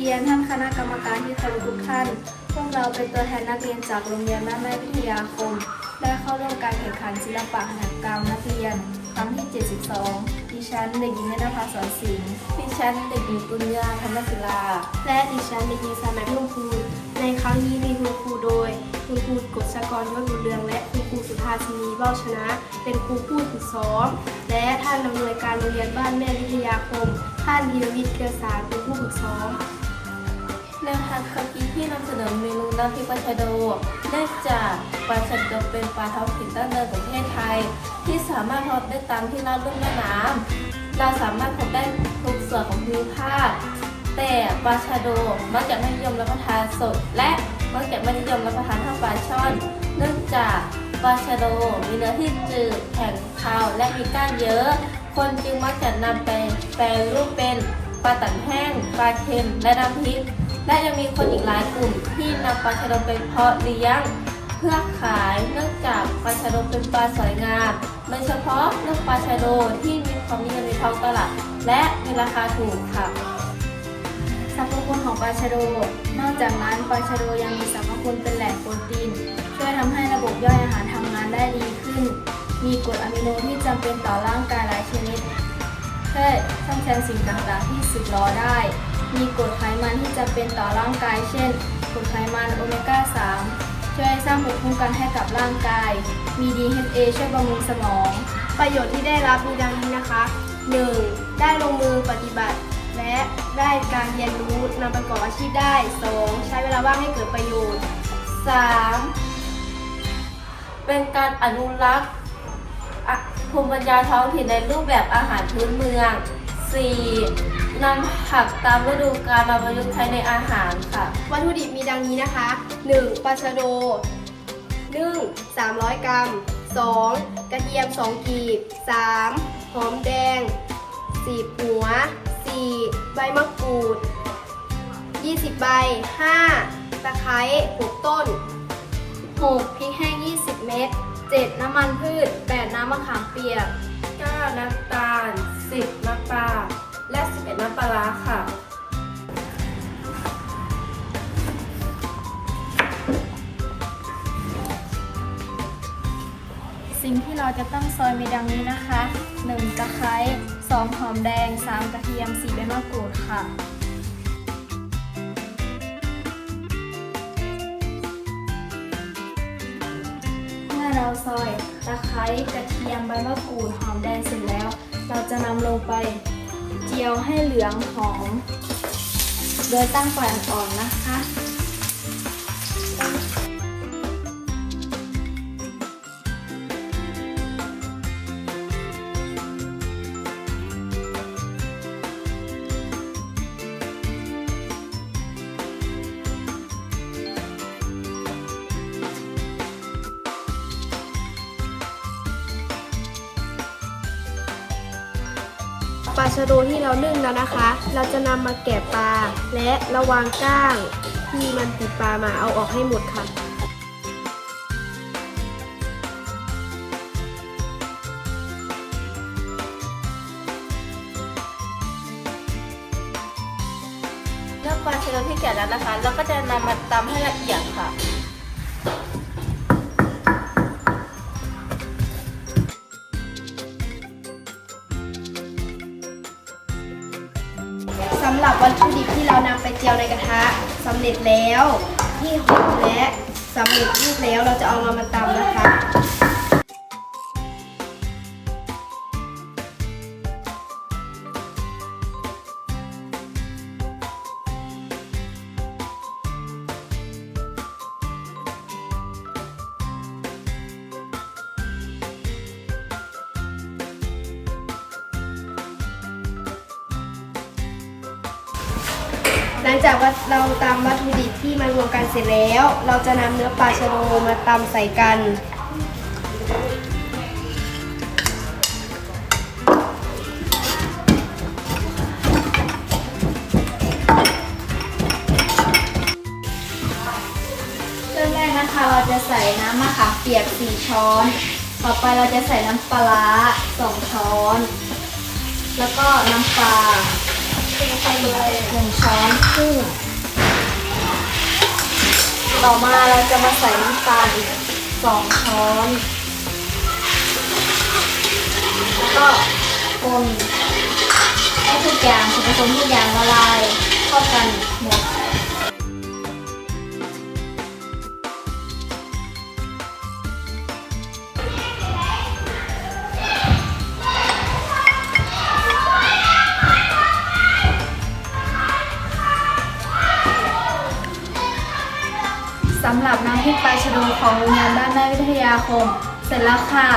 รียนท่านคณะกรรมการที่เคารพทุกท่าน พวกเราเป็นตัวแทนนักเรียนจากโรงเรียนบ้านแม่วิทยาคม ได้เข้าร่วมการแข่งขันศิลปะหัตถกรรมนักเรียน ครั้งที่ 72 ดิฉันเด็กหญิงนภาสอนศิลป์ดิฉันเด็กหญิงปุญญาธรรมศิลา และดิฉันเด็กหญิงสามัยพุ่มพูนในครั้งนี้มีคุณครูโดยคุณครูกฤษกรยศบุญเรืองและคุณครูสุธาชินีเบ้าชนะ เป็นครูผู้ฝึกซ้อม และท่านอำนวยการโรงเรียนบ้านแม่วิทยาคม ท่านธีรวิทย์เกียวสารเป็นผู้ฝึกซ้อม แนวทางคำพีที่นำเสนอเมนูน้ำพริกปลาชะโดเนื่องจากปลาชะโดเป็นปลาท้องถิ่นตั้งเดิมของประเทศไทย ที่สามารถพบได้ตามที่ลาลุ่มแม่น้ำเราสามารถพบได้ทุกส่วนของภูมิภาคแต่ปลาชะโดมักจะไม่นิยมรับประทานสด และมักจะไม่นิยมรับประทานเท่าปลาช่อน เนื่องจากปลาชะโดมีเนื้อที่จืดแข็งคาวและมีก้านเยอะ คนจึงมักจะนำไปแปรรูปเป็นปลาตันแห้ง ปลาเค็มและน้ำพริก และยังมีคนอีกหลายกลุ่มที่นำปลาชะโดไปเพาะเลี้ยง เพื่อขายเนื่องจากปลาชะโดเป็นปลาสวยงามโดยเฉพาะลูกปลาชะโดที่มีความนิยมในท้องตลาดและมีราคาถูกค่ะสรรพคุณของปลาชะโด นอกจากนั้นปลาชะโดยังมีสรรพคุณเป็นแหล่งโปรตีน ช่วยทำให้ระบบย่อยอาหารทำงานได้ดีขึ้น มีกรดอะมิโนที่จำเป็นต่อร่างกายหลายชนิดช่วยซ่อมแซมสิ่งต่างๆที่สึกหรอได้ มีกรดไขมันที่จำเป็นต่อร่างกาย เช่นกรดไขมันโอเมก้า 3 ช่วยสร้างภูมิคุ้มกันให้กับร่างกาย มี DHA ช่วยบำรุงสมอง ประโยชน์ที่ได้รับมีดังนี้นะคะ 1. ได้ลงมือปฏิบัติ และได้การเรียนรู้นำไปประกอบอาชีพได้ 2. ใช้เวลาว่างให้เกิดประโยชน์ 3. เป็นการอนุรักษ์ภูมิปัญญาท้องถิ่นในรูปแบบอาหารพื้นเมือง 4. นำผักตามฤดูกาลมาประยุกต์ใช้ในอาหารค่ะ วัตถุดิบมีดังนี้นะคะ 1. ปลาชะโดนึ่ง300 กรัม 2. กระเทียม 2กีบ 3. หอมแดง 10 หัว 4. ใบมะกรูด 20 ใบ 5. ตะไคร้6ต้น 6. พริกแห้ง 20 เม็ด 7. น้ำมันพืช 8. น้ำมะขามเปียก 9 น้ำตาล 10 น้ำปลา และ11น้ำปลาร้าค่ะ สิ่งที่เราจะต้องซอยมีดังนี้นะคะ 1. ตะไคร้ 2. หอมแดง 3. กระเทียม 4. ใบมะกรูดค่ะเมื่อเราซอยตะไคร้กระเทียมใบมะกรูดหอมแดงเสร็จแล้ว เราจะนำลงไป เจียวให้เหลืองหอม โดยตั้งไฟอ่อนๆนะคะ ลาชะโดที่เรานึ่งแล้วนะคะ เราจะนำมาแกะปลา และระวางก้างที่มันติดปลามาเอาออกให้หมดค่ะเลือกปลาชะโดที่แกะแล้วนะคะแล้วก็จะนำมาตำให้ละเอียดค่ะ เจียวในกระทะสำเร็จแล้วที่หอมและสำเร็จรูปแล้วเราจะเอามามาตำนะคะ หลังจากว่าเราตำวัตถุดิบที่มารวมกันเสร็จแล้ว เราจะนำเนื้อปลาชะโดมาตำใส่กัน เริ่มแรกนะคะเราจะใส่น้ำมะขามเปียก 4 ช้อน ต่อไปเราจะใส่น้ำปลาร้า2ช้อน แล้วก็น้ำปลาไปเลยหนึ่งช้อน กุ้งต่อมาเราจะมาใส่น้ำตาลอีกสองช้อน แล้วก็คนให้ทุกอย่างส่วนผสมทุกอย่างละลายเข้ากันหมด สำหรับน้ำพริกปลาชะโดของโรงเรียนบ้านแม่วิทยาคม เสร็จแล้วค่ะ